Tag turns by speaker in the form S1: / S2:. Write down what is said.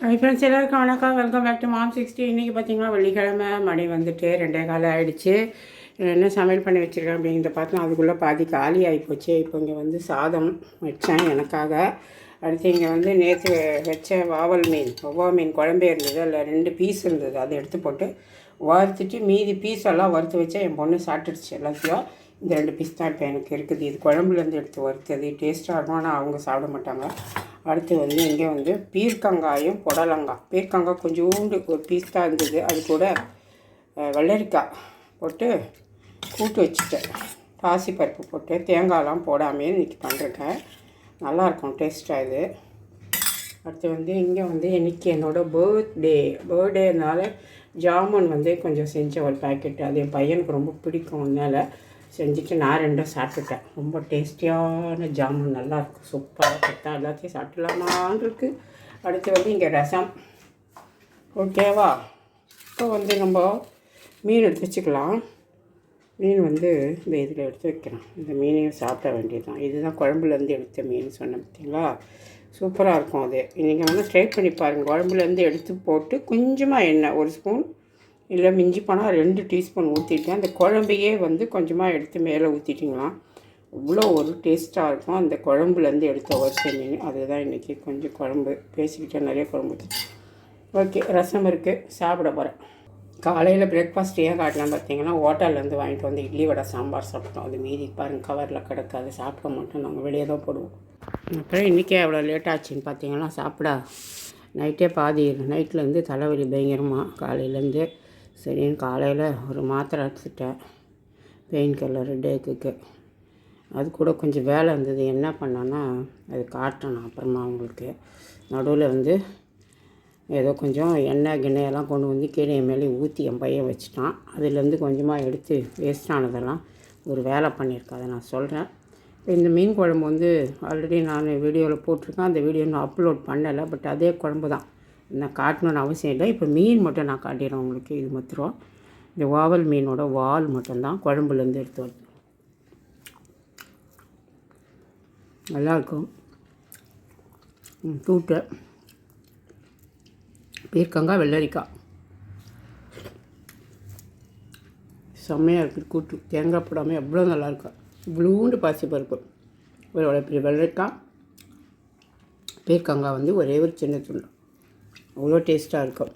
S1: High friends எல்லாருக்கும் வணக்கம். Welcome back to mom sixty இன்றைக்கி பார்த்தீங்கன்னா வெள்ளிக்கிழமை மணி வந்துட்டு ரெண்டே காலம் ஆகிடுச்சு என்ன சமையல் பண்ணி வச்சுருக்கேன் அப்படிங்கிறத பார்த்தோம். அதுக்குள்ளே பாதி காலி ஆகிப்போச்சு இப்போ இங்கே வந்து சாதம் வச்சேன் எனக்காக. அடுத்து இங்கே வந்து நேற்று வச்ச வாவல் மீன் ஒவ்வொரு மீன் குழம்பே இருந்தது. அதில் ரெண்டு பீஸ் இருந்தது. அதை எடுத்து போட்டு வறுத்துட்டு மீதி பீஸ் எல்லாம் வறுத்து வச்சா என் பொண்ணு சாப்பிட்டுருச்சு எல்லாத்தையும். இந்த ரெண்டு பீஸ் தான் இப்போ எனக்கு இருக்குது. இது குழம்புலேருந்து எடுத்து வறுத்தது. டேஸ்ட்டாக இருக்கும் ஆனால் அவங்க சாப்பிட மாட்டாங்க. அடுத்து வந்து இங்கே வந்து பீர்க்கங்காயும் புடலங்காய். பீர்க்கங்காய் கொஞ்சோண்டு ஒரு பீஸ் தான் இருந்தது. அது கூட வெள்ளரிக்காய் போட்டு கூட்டு வச்சுட்டேன். பாசிப்பருப்பு போட்டு தேங்காயெலாம் போடாமே இன்றைக்கி பண்ணுறேன் நல்லாயிருக்கும் டேஸ்ட்டாக இது. அடுத்து வந்து இங்கே வந்து இன்றைக்கி என்னோடய பர்த்டே பர்த்டேனால ஜாமுன் வந்து கொஞ்சம் செஞ்ச ஒரு பேக்கெட் அது என் பையனுக்கு ரொம்ப பிடிக்கும் அதனால் செஞ்சுட்டு நான் ரெண்டும் சாப்பிட்டுட்டேன். ரொம்ப டேஸ்டியான ஜாமுன். நல்லாயிருக்கும் சூப்பராக கொடுத்தா எல்லாத்தையும் சாப்பிட்லாமான் இருக்குது அடுத்து வந்து இங்கே ரசம். ஓகேவா இப்போ வந்து நம்ம மீன் எடுத்து வச்சுக்கலாம். மீன் வந்து இந்த இதில் எடுத்து வைக்கிறோம் இந்த மீனையும் சாப்பிட வேண்டியதுதான். இதுதான் குழம்புலேருந்து எடுத்த மீன் சொன்னேன் பார்த்தீங்களா? சூப்பராக இருக்கும் அது. நீங்கள் வந்து ட்ரை பண்ணி பாருங்கள் குழம்புலேருந்து எடுத்து போட்டு கொஞ்சமாக எண்ணெய் ஒரு ஸ்பூன் இல்லை மிஞ்சி போனால் ரெண்டு டீஸ்பூன் ஊற்றிட்டு அந்த குழம்பையே வந்து கொஞ்சமாக எடுத்து மேலே ஊற்றிட்டிங்களா இவ்வளோ ஒரு டேஸ்ட்டாக இருக்கும். அந்த குழம்புலேருந்து எடுத்த வரிசை மீன் அதுதான் இன்றைக்கி கொஞ்சம் குழம்பு. பேசிக்கிட்டே நிறைய குழம்பு ஓகே ரசம் இருக்குது சாப்பிட போகிறேன் காலையில் பிரேக்ஃபாஸ்ட் ஏன் காட்டலாம் பார்த்தீங்கன்னா ஹோட்டல்லேருந்து வாங்கிட்டு வந்து இட்லி வடை சாம்பார் சாப்பிட்டோம். அது மீதி பாருங்க கவரில் கிடக்காது. சாப்பிட மாட்டோம். நாங்கள் வெளியே தான் போடுவோம். அப்புறம் இன்றைக்கே எவ்வளோ லேட் ஆச்சுன்னு பார்த்தீங்கன்னா சாப்பிட. நைட்டே பாதி நைட்லேருந்து தலைவலி பயங்கரமாக காலையிலேருந்து சரின்னு காலையில் ஒரு மாத்திரை எடுத்துட்டேன் பெயின் கில்லர் டேக்குக்கு அது கூட கொஞ்சம் வேலை இருந்தது. என்ன பண்ணேன்னா அது காட்டணும் அப்புறமா அவங்களுக்கு நடுவில் வந்து ஏதோ கொஞ்சம் எண்ணெய் கிண்ணையெல்லாம் கொண்டு வந்து கீழே மேலே ஊற்றி என் பையன் வச்சுட்டான். அதுலேருந்து கொஞ்சமாக எடுத்து வேஸ்ட் ஆனதெல்லாம் ஒரு வேலை பண்ணியிருக்கேன் அதை நான் சொல்கிறேன் இந்த மீன் குழம்பு வந்து ஆல்ரெடி நான் வீடியோவில் போட்டிருக்கேன். அந்த வீடியோ நான் அப்லோட் பண்ணலை பட் அதே குழம்பு தான். நான் காட்டணும்னு அவசியம் இல்லை. இப்போ மீன் மட்டும் நான் காட்டிடுறேன் உங்களுக்கு. இது மாத்திரம். இந்த வாவல் மீனோட வால் மட்டும்தான் குழம்புலேருந்து எடுத்து வருது நல்லாயிருக்கும். ம், கூட்டு பீர்க்கங்காய் வெள்ளரிக்காய். செம்மையாக இருக்குது கூட்டு. தேங்காய் போடாமல் எவ்வளோ நல்லாயிருக்கும் இவ்வளோண்டு பாசி பருப்பு. ஒரு பெரிய வெள்ளரிக்காய் பீர்க்கங்காய் வந்து ஒரே ஒரு சின்ன துண்டு. அவ்வளோ டேஸ்ட்டாக இருக்கும்.